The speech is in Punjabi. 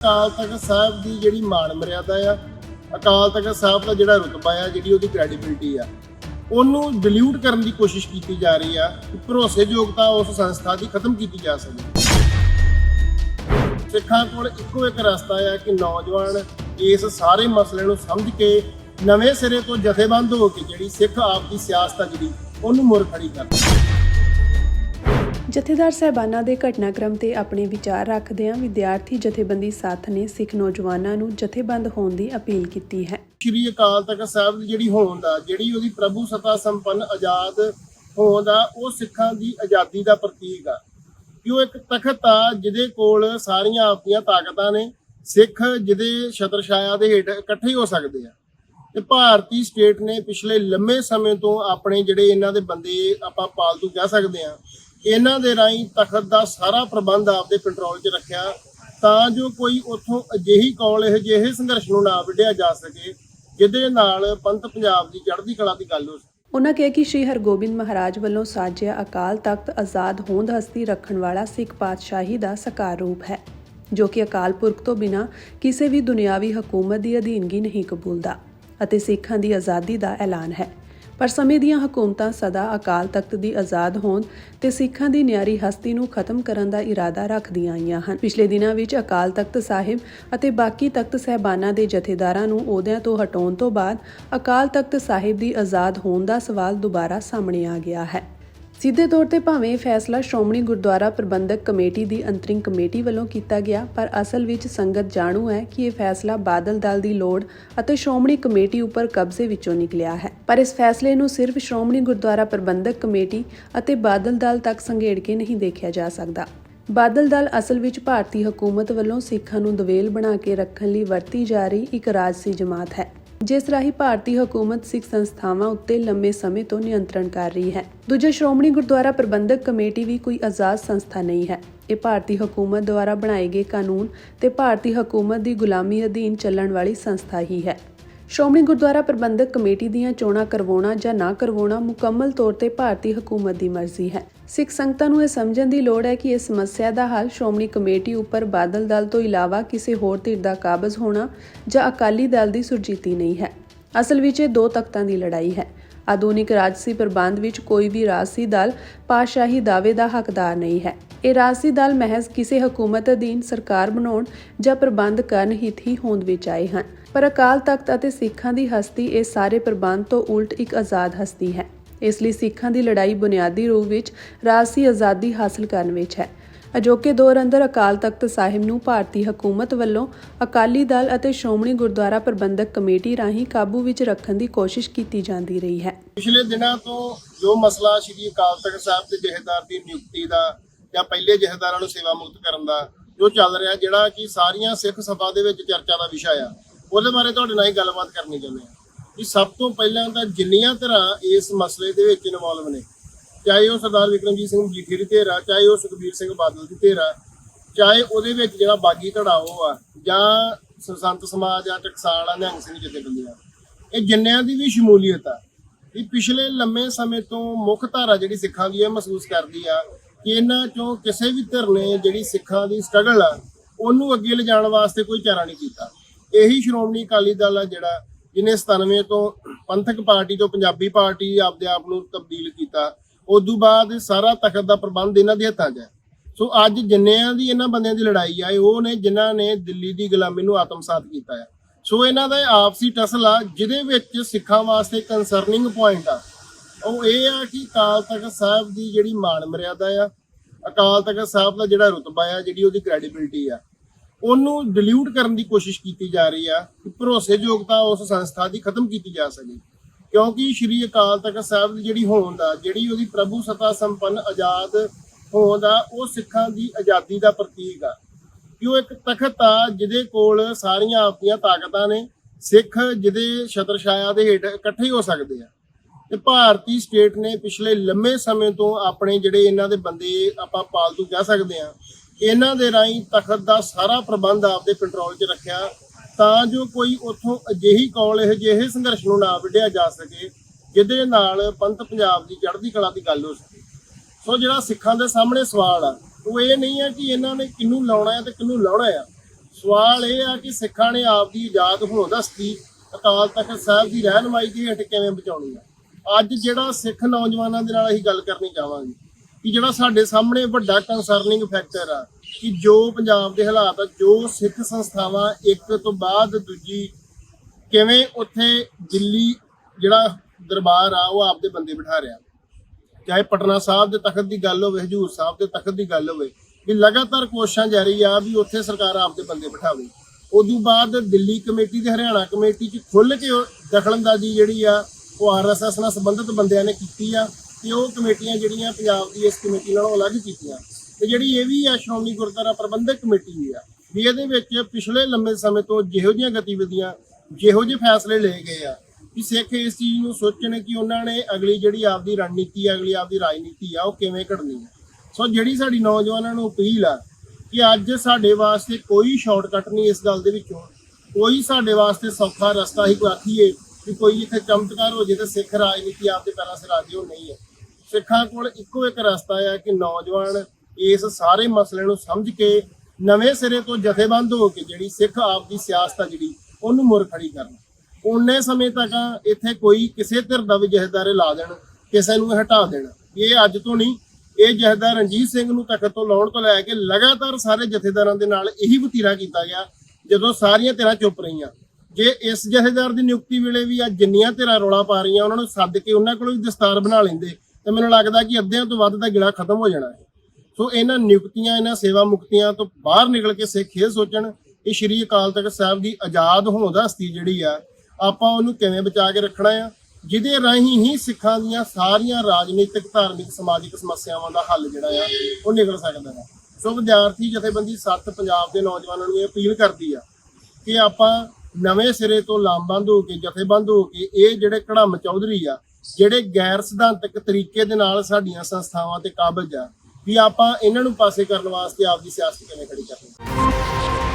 ਅਕਾਲ ਤਖਤ ਸਾਹਿਬ ਦੀ ਜਿਹੜੀ ਮਾਣ ਮਰਿਆਦਾ ਆ, ਅਕਾਲ ਤਖਤ ਸਾਹਿਬ ਦਾ ਜਿਹੜਾ ਰੁਤਬਾ ਆ, ਜਿਹੜੀ ਉਹਦੀ ਕ੍ਰੈਡੀਬਿਲਟੀ ਆ, ਉਹਨੂੰ ਡਿਲੂਟ ਕਰਨ ਦੀ ਕੋਸ਼ਿਸ਼ ਕੀਤੀ ਜਾ ਰਹੀ ਆ ਕਿ ਭਰੋਸੇਯੋਗਤਾ ਉਸ ਸੰਸਥਾ ਦੀ ਖਤਮ ਕੀਤੀ ਜਾ ਸਕੇ। ਸਿੱਖਾਂ ਕੋਲ ਇੱਕੋ ਇੱਕ ਰਸਤਾ ਆ ਕਿ ਨੌਜਵਾਨ ਇਸ ਸਾਰੇ ਮਸਲੇ ਨੂੰ ਸਮਝ ਕੇ ਨਵੇਂ ਸਿਰੇ ਤੋਂ ਜਥੇਬੰਦ ਹੋ ਕੇ ਜਿਹੜੀ ਸਿੱਖ ਆਪ ਦੀ ਸਿਆਸਤ ਆ ਜਿਹੜੀ, ਉਹਨੂੰ ਮੁਰ ਖੜੀ ਕਰ ਜਥੇਦਾਰ ਸਹਿਬਾਨਾਂ ਦੇ ਘਟਨਾਕ੍ਰਮ ਤੇ ਆਪਣੇ ਵਿਚਾਰ ਰੱਖਦਿਆਂ ਵਿਦਿਆਰਥੀ ਜਥੇਬੰਦੀ ਸਾਥ ਨੇ ਸਿੱਖ ਨੌਜਵਾਨਾਂ ਨੂੰ ਜਥੇਬੰਦ ਹੋਣ ਦੀ ਅਪੀਲ ਕੀਤੀ ਹੈ। ਸ਼੍ਰੀ ਅਕਾਲ ਤਖਤ ਸਾਹਿਬ ਦੀ ਜਿਹੜੀ ਹੋਂਦ ਆ, ਜਿਹੜੀ ਉਹਦੀ ਪ੍ਰਭੂ ਸਤਾ ਸੰਪੰਨ ਆਜ਼ਾਦ ਹੋਂਦ ਆ, ਉਹ ਸਿੱਖਾਂ ਦੀ ਆਜ਼ਾਦੀ ਦਾ ਪ੍ਰਤੀਕ ਆ। ਕਿ ਉਹ ਇੱਕ ਤਖਤ ਆ, ਜਿਹਦੇ ਕੋਲ ਸਾਰੀਆਂ ਆਪਣੀਆਂ ਤਾਕਤਾਂ ਨੇ, ਸਿੱਖ ਜਿਹਦੇ ਛਤਰ ਛਾਇਆ ਦੇ ਹੇਠ ਇਕੱਠੇ ਹੋ ਸਕਦੇ ਆ। ਤੇ ਭਾਰਤੀ ਸਟੇਟ ਨੇ ਪਿਛਲੇ ਲੰਮੇ ਸਮੇਂ ਤੋਂ ਆਪਣੇ ਜਿਹੜੇ ਇਹਨਾਂ ਦੇ ਬੰਦੇ ਆਪਾਂ ਪਾਲਤੂ ਕਹਿ ਸਕਦੇ ਆ ਇਹਨਾਂ ਦੇ ਰਾਹੀਂ ਤਖਤ ਦਾ ਸਾਰਾ ਪ੍ਰਬੰਧ ਆਪਦੇ ਕੰਟਰੋਲ 'ਚ ਰੱਖਿਆ ਤਾਂ ਜੋ ਕੋਈ ਉੱਥੋਂ ਅਜਿਹੀ ਕੌਲ, ਇਹ ਜਿਹੇ ਸੰਘਰਸ਼ ਨੂੰ ਨਾ ਵਿੱਢਿਆ ਜਾ ਸਕੇ, ਜਿਹਦੇ ਨਾਲ ਪੰਥ ਪੰਜਾਬ ਦੀ ਚੜ੍ਹਦੀ ਕਲਾ ਦੀ ਗੱਲ ਹੋ ਸਕੇ। ਉਨ੍ਹਾਂ ਕਿਹਾ ਕਿ ਸ੍ਰੀ ਹਰਗੋਬਿੰਦ ਮਹਾਰਾਜ ਵੱਲੋਂ ਸਾਜਿਆ ਅਕਾਲ ਤਖਤ ਆਜ਼ਾਦ ਹੋਂਦ ਹਸਤੀ ਰੱਖਣ ਵਾਲਾ ਸਿੱਖ ਪਾਤਸ਼ਾਹੀ ਦਾ ਸਾਕਾਰ ਰੂਪ ਹੈ, ਜੋ ਕਿ ਅਕਾਲ ਪੁਰਖ ਤੋਂ ਬਿਨਾਂ ਕਿਸੇ ਵੀ ਦੁਨਿਆਵੀ ਹਕੂਮਤ ਦੀ ਅਧੀਨਗੀ ਨਹੀਂ ਕਬੂਲਦਾ ਅਤੇ ਸਿੱਖਾਂ ਦੀ ਆਜ਼ਾਦੀ ਦਾ ਐਲਾਨ ਹੈ। ਪਰ ਸਮੇਂ ਦੀਆਂ ਹਕੂਮਤਾਂ ਸਦਾ ਅਕਾਲ ਤਖਤ ਦੀ ਆਜ਼ਾਦ ਹੋਣ ਤੇ ਸਿੱਖਾਂ ਦੀ ਨਿਆਰੀ ਹਸਤੀ ਨੂੰ ਖਤਮ ਕਰਨ ਦਾ ਇਰਾਦਾ ਰੱਖਦੀਆਂ ਆਈਆਂ ਹਨ। ਪਿਛਲੇ ਦਿਨਾਂ ਵਿੱਚ ਅਕਾਲ ਤਖਤ ਸਾਹਿਬ ਅਤੇ ਬਾਕੀ ਤਖਤ ਸਹਿਬਾਨਾਂ ਦੇ ਜਥੇਦਾਰਾਂ ਨੂੰ ਅਹੁਦਿਆਂ ਤੋਂ ਹਟਾਉਣ ਤੋਂ ਬਾਅਦ ਅਕਾਲ ਤਖਤ ਸਾਹਿਬ ਦੀ ਆਜ਼ਾਦ ਹੋਣ ਦਾ ਸਵਾਲ ਦੁਬਾਰਾ ਸਾਹਮਣੇ ਆ ਗਿਆ ਹੈ। ਸਿੱਧੇ ਤੌਰ ਤੇ ਭਾਵੇਂ ਇਹ ਫੈਸਲਾ ਸ਼੍ਰੋਮਣੀ ਗੁਰਦੁਆਰਾ ਪ੍ਰਬੰਧਕ ਕਮੇਟੀ ਦੀ ਅੰਤਰਿੰਗ ਕਮੇਟੀ ਵੱਲੋਂ ਕੀਤਾ ਗਿਆ, ਪਰ ਅਸਲ ਵਿੱਚ ਸੰਗਤ ਜਾਣੂ ਹੈ ਕਿ ਇਹ ਫੈਸਲਾ ਬਾਦਲ ਦਲ ਦੀ ਲੋੜ ਅਤੇ ਸ਼੍ਰੋਮਣੀ ਕਮੇਟੀ ਉੱਪਰ ਕਬਜ਼ੇ ਵਿੱਚੋਂ ਨਿਕਲਿਆ ਹੈ। ਪਰ ਇਸ ਫੈਸਲੇ ਨੂੰ ਸਿਰਫ ਸ਼੍ਰੋਮਣੀ ਗੁਰਦੁਆਰਾ ਪ੍ਰਬੰਧਕ ਕਮੇਟੀ ਅਤੇ ਬਾਦਲ ਦਲ ਤੱਕ ਸੰਘੇੜ ਕੇ ਨਹੀਂ ਦੇਖਿਆ ਜਾ ਸਕਦਾ। ਬਾਦਲ ਦਲ ਅਸਲ ਵਿੱਚ ਭਾਰਤੀ ਹਕੂਮਤ ਵੱਲੋਂ ਸਿੱਖਾਂ ਨੂੰ ਦਵੇਲ ਬਣਾ ਕੇ ਰੱਖਣ ਲਈ ਵਰਤੀ ਜਾ ਰਹੀ ਇੱਕ ਰਾਜਸੀ ਜਮਾਤ ਹੈ। ਜਿਸ ਰਾਹੀਂ ਭਾਰਤੀ ਹਕੂਮਤ ਸਿੱਖ ਸੰਸਥਾਵਾਂ ਉੱਤੇ ਲੰਮੇ ਸਮੇਂ ਤੋਂ ਨਿਯੰਤਰਣ ਕਰ ਰਹੀ ਹੈ। ਦੂਜਾ, ਸ਼੍ਰੋਮਣੀ ਗੁਰਦੁਆਰਾ ਪ੍ਰਬੰਧਕ ਕਮੇਟੀ ਵੀ ਕੋਈ ਆਜ਼ਾਦ ਸੰਸਥਾ ਨਹੀਂ ਹੈ। ਇਹ ਭਾਰਤੀ ਹਕੂਮਤ ਦੁਆਰਾ ਬਣਾਏ ਗਏ ਕਾਨੂੰਨ ਤੇ ਭਾਰਤੀ ਹਕੂਮਤ ਦੀ ਗੁਲਾਮੀ ਅਧੀਨ ਚੱਲਣ ਵਾਲੀ ਸੰਸਥਾ ਹੀ ਹੈ। ਸ਼੍ਰੋਮਣੀ ਗੁਰਦੁਆਰਾ ਪ੍ਰਬੰਧਕ ਕਮੇਟੀ ਦੀਆਂ ਚੋਣਾਂ ਕਰਵਾਉਣਾ ਜਾਂ ਨਾ ਕਰਵਾਉਣਾ ਮੁਕੰਮਲ ਤੌਰ ਤੇ ਭਾਰਤੀ ਹਕੂਮਤ ਦੀ ਮਰਜ਼ੀ ਹੈ। ਸਿੱਖ ਸੰਗਤਾਂ ਨੂੰ ਇਹ ਸਮਝਣ ਦੀ ਲੋੜ ਹੈ ਕਿ ਇਸ ਸਮੱਸਿਆ ਦਾ ਹੱਲ ਸ਼੍ਰੋਮਣੀ ਕਮੇਟੀ ਉੱਪਰ ਬਾਦਲ ਦਲ ਤੋਂ ਇਲਾਵਾ ਕਿਸੇ ਹੋਰ ਧਿਰ ਦਾ ਕਾਬਜ਼ ਹੋਣਾ ਜਾਂ ਅਕਾਲੀ ਦਲ ਦੀ ਸੁਰਜੀਤੀ ਨਹੀਂ ਹੈ। ਅਸਲ ਵਿੱਚ ਇਹ ਦੋ ਤਖਤਾਂ ਦੀ ਲੜਾਈ ਹੈ। ਆਧੁਨਿਕ ਰਾਜਸੀ ਪ੍ਰਬੰਧ ਵਿੱਚ ਕੋਈ ਵੀ ਰਾਜਸੀ ਦਲ ਪਾਤਸ਼ਾਹੀ ਦਾਅਵੇ ਦਾ ਹੱਕਦਾਰ ਨਹੀਂ ਹੈ। ਇਹ ਰਾਜਸੀ ਦਲ ਮਹਿਜ਼ ਕਿਸੇ ਹਕੂਮਤ ਅਧੀਨ ਸਰਕਾਰ ਬਣਾਉਣ ਜਾਂ ਪ੍ਰਬੰਧ ਕਰਨ ਹਿੱਤ ਹੀ ਹੋਂਦ ਵਿੱਚ ਆਏ ਹਨ। ਪਰ ਅਕਾਲ ਤਖਤ ਅਤੇ ਸਿੱਖਾਂ ਦੀ ਹਸਤੀ ਇਹ ਸਾਰੇ ਪ੍ਰਬੰਧ ਤੋਂ ਉਲਟ ਇੱਕ ਆਜ਼ਾਦ ਹਸਤੀ ਹੈ। ਇਸ ਲਈ ਸਿੱਖਾਂ ਦੀ ਲੜਾਈ ਬੁਨਿਆਦੀ ਰੂਪ ਵਿੱਚ ਰਾਜਸੀ ਆਜ਼ਾਦੀ ਹਾਸਲ ਕਰਨ ਵਿੱਚ ਹੈ। ਅਜੋਕੇ ਦੌਰ ਅੰਦਰ ਅਕਾਲ ਤਖਤ ਸਾਹਿਬ ਨੂੰ ਭਾਰਤੀ ਹਕੂਮਤ ਵੱਲੋਂ ਅਕਾਲੀ ਦਲ ਅਤੇ ਸ਼੍ਰੋਮਣੀ ਗੁਰਦੁਆਰਾ ਪ੍ਰਬੰਧਕ ਕਮੇਟੀ ਰਾਹੀਂ ਕਾਬੂ ਵਿੱਚ ਰੱਖਣ ਦੀ ਕੋਸ਼ਿਸ਼ ਕੀਤੀ ਜਾਂਦੀ ਰਹੀ ਹੈ। ਪਿਛਲੇ ਦਿਨਾਂ ਤੋਂ ਜੋ ਮਸਲਾ ਸ਼੍ਰੀ ਅਕਾਲ ਤਖਤ ਸਾਹਿਬ ਦੇ ਜਥੇਦਾਰ ਦੀ ਨਿਯੁਕਤੀ ਦਾ ਜਾਂ ਪਹਿਲੇ ਜਥੇਦਾਰਾਂ ਨੂੰ ਸੇਵਾ ਮੁਕਤ ਕਰਨ ਦਾ ਜੋ ਚੱਲ ਰਿਹਾ, ਜਿਹੜਾ ਕਿ ਸਾਰੀਆਂ ਸਿੱਖ ਸਭਾ ਦੇ ਵਿੱਚ ਚਰਚਾ ਦਾ ਵਿਸ਼ਾ ਆ, ਉਹਦੇ ਬਾਰੇ ਤੁਹਾਡੇ ਨਾਲ ਹੀ ਗੱਲਬਾਤ ਕਰਨੀ ਚਾਹੁੰਦੇ ਆ। ਕਿ ਸਭ ਤੋਂ ਪਹਿਲਾਂ ਤਾਂ ਜਿੰਨੀਆਂ ਤਰ੍ਹਾਂ ਇਸ ਮਸਲੇ ਦੇ ਵਿੱਚ ਇਨਵੋਲਵ ਨੇ, ਚਾਹੇ ਉਹ ਸਰਦਾਰ ਵਿਕਰਮਜੀਤ ਸਿੰਘ ਮਜੀਠੀ ਦੀ ਧਿਰ ਆ, ਚਾਹੇ ਉਹ ਸੁਖਬੀਰ ਸਿੰਘ ਬਾਦਲ ਦੀ ਧਿਰ ਆ, ਚਾਹੇ ਉਹਦੇ ਵਿੱਚ ਜਿਹੜਾ ਬਾਗੀ ਧੜਾਓ ਆ, ਜਾਂ ਸੰਤ ਸਮਾਜ ਆ, ਟਕਸਾਲ ਆ, ਨਿਹੰਗ ਸਿੰਘ ਜਥੇਬੰਦੀਆਂ ਇਹ ਜਿੰਨਿਆਂ ਦੀ ਵੀ ਸ਼ਮੂਲੀਅਤ ਆ ਇਹ ਪਿਛਲੇ ਲੰਮੇ ਸਮੇਂ ਤੋਂ ਮੁੱਖ ਧਾਰਾ ਜਿਹੜੀ ਸਿੱਖਾਂ ਦੀ ਇਹ ਮਹਿਸੂਸ ਕਰਦੀ ਆ ਕਿ ਇਹਨਾਂ ਚੋਂ ਕਿਸੇ ਵੀ ਧਿਰ ਨੇ ਜਿਹੜੀ ਸਿੱਖਾਂ ਦੀ ਸਟਰਗਲ ਆ, ਉਹਨੂੰ ਅੱਗੇ ਲਿਜਾਣ ਵਾਸਤੇ ਕੋਈ ਚਾਰਾ ਨਹੀਂ ਕੀਤਾ। ਇਹੀ ਸ਼੍ਰੋਮਣੀ ਅਕਾਲੀ ਦਲ ਆ ਜਿਹੜਾ ਜਿਹਨੇ 97 ਤੋਂ ਪੰਥਕ ਪਾਰਟੀ ਤੋਂ ਪੰਜਾਬੀ ਪਾਰਟੀ ਆਪਦੇ ਆਪ ਨੂੰ ਤਬਦੀਲ ਕੀਤਾ, ਉਦੋਂ ਬਾਅਦ ਸਾਰਾ ਤਖਤ ਦਾ ਪ੍ਰਬੰਧ ਇਹਨਾਂ ਦੇ ਹੱਥਾਂ 'ਚ ਹੈ। ਸੋ ਅੱਜ ਜਿੰਨਿਆਂ ਦੀ ਇਹਨਾਂ ਬੰਦਿਆਂ ਦੀ ਲੜਾਈ ਆ ਉਹ ਨੇ ਜਿਨ੍ਹਾਂ ਨੇ ਦਿੱਲੀ ਦੀ ਗੁਲਾਮੀ ਨੂੰ ਆਤਮਸਾਤ ਕੀਤਾ ਹੈ ਸੋ ਇਹਨਾਂ ਦਾ ਇਹ ਆਪਸੀ ਟਸਲ ਆ, ਜਿਹਦੇ ਵਿੱਚ ਸਿੱਖਾਂ ਵਾਸਤੇ ਕੰਸਰਨਿੰਗ ਪੁਆਇੰਟ ਆ। ਉਹ ਇਹ ਆ ਕਿ ਅਕਾਲ ਤਖਤ ਸਾਹਿਬ ਦੀ ਜਿਹੜੀ ਮਾਣ ਮਰਿਆਦਾ ਆ, ਅਕਾਲ ਤਖਤ ਸਾਹਿਬ ਦਾ ਜਿਹੜਾ ਰੁਤਬਾ ਆ, ਜਿਹੜੀ ਉਹਦੀ ਕ੍ਰੈਡੀਬਿਲਟੀ ਆ। ਉਹਨੂੰ ਡਿਲੂਟ ਕਰਨ ਦੀ ਕੋਸ਼ਿਸ਼ ਕੀਤੀ ਜਾ ਰਹੀ ਆ ਕਿ ਭਰੋਸੇਯੋਗਤਾ ਉਸ ਸੰਸਥਾ ਦੀ ਖਤਮ ਕੀਤੀ ਜਾ ਸਕੇ। ਕਿਉਂਕਿ ਸ਼੍ਰੀ ਅਕਾਲ ਤਖਤ ਸਾਹਿਬ ਦੀ ਜਿਹੜੀ ਹੋਂਦ ਆ, ਜਿਹੜੀ ਉਹਦੀ ਪ੍ਰਭੂ ਸਤਾ ਸੰਪੰਨ ਆਜ਼ਾਦ ਹੋਂਦ ਆ, ਉਹ ਸਿੱਖਾਂ ਦੀ ਆਜ਼ਾਦੀ ਦਾ ਪ੍ਰਤੀਕ ਆ। ਕਿ ਉਹ ਇੱਕ ਤਖਤ ਆ, ਜਿਹਦੇ ਕੋਲ ਸਾਰੀਆਂ ਆਪਣੀਆਂ ਤਾਕਤਾਂ ਨੇ, ਸਿੱਖ ਜਿਹਦੇ ਛਤਰ ਛਾਇਆ ਦੇ ਹੇਠ ਇਕੱਠੇ ਹੋ ਸਕਦੇ ਆ। ਤੇ ਭਾਰਤੀ ਸਟੇਟ ਨੇ ਪਿਛਲੇ ਲੰਮੇ ਸਮੇਂ ਤੋਂ ਆਪਣੇ ਜਿਹੜੇ ਇਹਨਾਂ ਦੇ ਬੰਦੇ ਆਪਾਂ ਪਾਲਤੂ ਕਹਿ ਸਕਦੇ ਆ ਇਹਨਾਂ ਦੇ ਰਾਹੀਂ ਤਖਤ ਦਾ ਸਾਰਾ ਪ੍ਰਬੰਧ ਆਪਦੇ ਕੰਟਰੋਲ 'ਚ ਰੱਖਿਆ ਤਾਂ ਜੋ ਕੋਈ ਉੱਥੋਂ ਅਜਿਹੀ ਕੌਲ, ਇਹ ਜਿਹੇ ਸੰਘਰਸ਼ ਨੂੰ ਨਾ ਵਿੱਢਿਆ ਜਾ ਸਕੇ, ਜਿਹਦੇ ਨਾਲ ਪੰਥ ਪੰਜਾਬ ਦੀ ਚੜ੍ਹਦੀ ਕਲਾ ਦੀ ਗੱਲ ਹੋ ਸਕੇ। ਸੋ ਜਿਹੜਾ ਸਿੱਖਾਂ ਦੇ ਸਾਹਮਣੇ ਸਵਾਲ ਆ, ਉਹ ਇਹ ਨਹੀਂ ਹੈ ਕਿ ਇਹਨਾਂ ਨੇ ਕਿਹਨੂੰ ਲਾਉਣਾ ਹੈ ਤੇ ਕਿਹਨੂੰ ਲਾਉਣਾ ਆ ਸਵਾਲ ਇਹ ਆ ਕਿ ਸਿੱਖਾਂ ਨੇ ਆਪ ਦੀ ਆਜ਼ਾਦ ਹੋਂਦ ਹਸਤੀ ਅਕਾਲ ਤਖਤ ਸਾਹਿਬ ਦੀ ਰਹਿਨਮਾਈ ਦੀ ਹੇਠ ਕਿਵੇਂ ਬਚਾਉਣੀ ਆ? ਅੱਜ ਜਿਹੜਾ ਸਿੱਖ ਨੌਜਵਾਨਾਂ ਦੇ ਨਾਲ ਅਸੀਂ ਗੱਲ ਕਰਨੀ ਚਾਹਾਂਗੇ ਕਿ ਜਿਹੜਾ ਸਾਡੇ ਸਾਹਮਣੇ ਵੱਡਾ ਕੰਸਰਨਿੰਗ ਫੈਕਟਰ ਆ, ਕਿ ਜੋ ਪੰਜਾਬ ਦੇ ਹਾਲਾਤ ਆ, ਜੋ ਸਿੱਖ ਸੰਸਥਾਵਾਂ ਇੱਕ ਤੋਂ ਬਾਅਦ ਦੂਜੀ ਕਿਵੇਂ ਉੱਥੇ ਦਿੱਲੀ ਜਿਹੜਾ ਦਰਬਾਰ ਆ, ਉਹ ਆਪਦੇ ਬੰਦੇ ਬਿਠਾ ਰਿਹਾ। ਚਾਹੇ ਪਟਨਾ ਸਾਹਿਬ ਦੇ ਤਖਤ ਦੀ ਗੱਲ ਹੋਵੇ, ਹਜੂਰ ਸਾਹਿਬ ਦੇ ਤਖਤ ਦੀ ਗੱਲ ਹੋਵੇ, ਵੀ ਲਗਾਤਾਰ ਕੋਸ਼ਿਸ਼ਾਂ ਜਾਰੀ ਆ ਵੀ ਉੱਥੇ ਸਰਕਾਰ ਆਪਦੇ ਬੰਦੇ ਬਿਠਾਵੇ। ਉਦੋਂ ਬਾਅਦ ਦਿੱਲੀ ਕਮੇਟੀ ਤੇ ਹਰਿਆਣਾ ਕਮੇਟੀ 'ਚ ਖੁੱਲ ਕੇ ਉਹ ਦਖਲਅੰਦਾਜ਼ੀ ਜਿਹੜੀ ਆ, ਉਹ ਆਰਐਸਐਸ ਨਾਲ ਸੰਬੰਧਿਤ ਬੰਦਿਆਂ ਨੇ ਕੀਤੀ ਆ। ਤੇ ਉਹ ਕਮੇਟੀਆਂ ਜਿਹੜੀਆਂ ਪੰਜਾਬ ਦੀ ਇਸ ਕਮੇਟੀ ਨਾਲੋਂ ਅਲੱਗ ਕੀਤੀਆਂ। ਤੇ ਜਿਹੜੀ ਇਹ ਵੀ ਆ, ਸ਼੍ਰੋਮਣੀ ਗੁਰਦੁਆਰਾ ਪ੍ਰਬੰਧਕ ਕਮੇਟੀ ਵੀ ਆ, ਵੀ ਇਹਦੇ ਵਿੱਚ ਪਿਛਲੇ ਲੰਮੇ ਸਮੇਂ ਤੋਂ ਜਿਹੋ ਜਿਹੀਆਂ ਗਤੀਵਿਧੀਆਂ, ਜਿਹੋ ਜਿਹੇ ਫੈਸਲੇ ਲਏ ਗਏ ਆ ਕਿ ਸਿੱਖ ਇਸ ਚੀਜ਼ ਨੂੰ ਸੋਚਣ ਕਿ ਉਹਨਾਂ ਨੇ ਅਗਲੀ ਜਿਹੜੀ ਆਪਦੀ ਰਣਨੀਤੀ ਆ, ਅਗਲੀ ਆਪਦੀ ਰਾਜਨੀਤੀ ਆ, ਉਹ ਕਿਵੇਂ ਘੜਨੀ ਆ। ਸੋ ਜਿਹੜੀ ਸਾਡੀ ਨੌਜਵਾਨਾਂ ਨੂੰ ਅਪੀਲ ਆ ਕਿ ਅੱਜ ਸਾਡੇ ਵਾਸਤੇ ਕੋਈ ਸ਼ਾਰਟਕਟ ਨਹੀਂ ਇਸ ਗੱਲ ਦੇ ਵਿੱਚੋਂ। ਕੋਈ ਸਾਡੇ ਵਾਸਤੇ ਸੌਖਾ ਰਸਤਾ ਹੀ ਕੋਈ ਆਖੀਏ ਕਿ ਕੋਈ ਇੱਥੇ ਚਮਤਕਾਰ ਹੋ ਜੇ ਤੇ ਸਿੱਖ ਰਾਜਨੀਤੀ ਆਪਦੇ ਪੈਰਾਂ ਸਿਰ ਆ ਜੇ, ਉਹ ਨਹੀਂ ਹੈ। ਸਿੱਖਾਂ ਕੋਲ ਇੱਕੋ ਇੱਕ ਰਸਤਾ ਆ ਕਿ ਨੌਜਵਾਨ ਇਸ ਸਾਰੇ ਮਸਲੇ ਨੂੰ ਸਮਝ ਕੇ ਨਵੇਂ ਸਿਰੇ ਤੋਂ ਜਥੇਬੰਦ ਹੋ ਕੇ ਜਿਹੜੀ ਸਿੱਖ ਆਪ ਦੀ ਸਿਆਸਤ ਆ ਜਿਹੜੀ, ਉਹਨੂੰ ਮੁਰ ਖੜੀ ਕਰਨ। ਉਨੇ ਸਮੇਂ ਤੱਕ ਇੱਥੇ ਕੋਈ ਕਿਸੇ ਧਿਰ ਦਾ ਵੀ ਜਥੇਦਾਰੇ ਲਾ ਦੇਣ, ਕਿਸੇ ਨੂੰ ਹਟਾ ਦੇਣ। ਇਹ ਅੱਜ ਤੋਂ ਨਹੀਂ, ਇਹ ਜਥੇਦਾਰ ਰਣਜੀਤ ਸਿੰਘ ਨੂੰ ਤਖਤ ਤੋਂ ਲਾਉਣ ਤੋਂ ਲੈ ਕੇ ਲਗਾਤਾਰ ਸਾਰੇ ਜਥੇਦਾਰਾਂ ਦੇ ਨਾਲ ਇਹੀ ਵਤੀਰਾ ਕੀਤਾ ਗਿਆ, ਜਦੋਂ ਸਾਰੀਆਂ ਧਿਰਾਂ ਚੁੱਪ ਰਹੀਆਂ। ਜੇ ਇਸ ਜਥੇਦਾਰ ਦੀ ਨਿਯੁਕਤੀ ਵੇਲੇ ਵੀ ਅੱਜ ਜਿੰਨੀਆਂ ਧਿਰਾਂ ਰੌਲਾ ਪਾ ਰਹੀਆਂ, ਉਹਨਾਂ ਨੂੰ ਸੱਦ ਕੇ ਉਹਨਾਂ ਕੋਲੋਂ ਵੀ ਦਸਤਾਰ ਬਣਾ ਲੈਂਦੇ ਤੇ ਮੈਨੂੰ ਲੱਗਦਾ ਕਿ ਅੱਧਿਆਂ ਤੋਂ ਵੱਧ ਦਾ ਗਿਲਾ ਖਤਮ ਹੋ ਜਾਣਾ ਹੈ। ਸੋ ਇਹਨਾਂ ਨਿਯੁਕਤੀਆਂ, ਇਹਨਾਂ ਸੇਵਾ ਮੁਕਤੀਆਂ ਤੋਂ ਬਾਹਰ ਨਿਕਲ ਕੇ ਸਿੱਖ ਇਹ ਸੋਚਣ ਕਿ ਸ਼੍ਰੀ ਅਕਾਲ ਤਖਤ ਸਾਹਿਬ ਦੀ ਆਜ਼ਾਦ ਹੋਣ ਦਾ ਹਸਤੀ ਜਿਹੜੀ ਆ, ਆਪਾਂ ਉਹਨੂੰ ਕਿਵੇਂ ਬਚਾ ਕੇ ਰੱਖਣਾ ਆ? ਜਿਹਦੇ ਰਾਹੀਂ ਹੀ ਸਿੱਖਾਂ ਦੀਆਂ ਸਾਰੀਆਂ ਰਾਜਨੀਤਿਕ, ਧਾਰਮਿਕ, ਸਮਾਜਿਕ ਸਮੱਸਿਆਵਾਂ ਦਾ ਹੱਲ ਜਿਹੜਾ ਆ, ਉਹ ਨਿਕਲ ਸਕਦਾ ਹੈ। ਸੋ ਵਿਦਿਆਰਥੀ, ਜਥੇਬੰਦੀ ਸੱਤ ਪੰਜਾਬ ਦੇ ਨੌਜਵਾਨਾਂ ਨੂੰ ਇਹ ਅਪੀਲ ਕਰਦੀ ਆ ਕਿ ਆਪਾਂ ਨਵੇਂ ਸਿਰੇ ਤੋਂ ਲਾਮਬੰਦ ਹੋ ਕੇ, ਜਥੇਬੰਦ ਹੋ ਕੇ ਇਹ ਜਿਹੜੇ ਕੜਮ ਚੌਧਰੀ ਆ ਜਿਹੜੇ ਗੈਰ ਸਿਧਾਂਤਕ ਤਰੀਕੇ ਦੇ ਨਾਲ ਸਾਡੀਆਂ ਸੰਸਥਾਵਾਂ ਤੇ ਕਾਬਜ ਆ ਵੀ ਆਪਾਂ ਇਹਨਾਂ ਨੂੰ ਪਾਸੇ ਕਰਨ ਵਾਸਤੇ ਆਪਦੀ ਸਿਆਸਤ ਕਿਵੇਂ ਖੜੀ ਕਰਨੀ?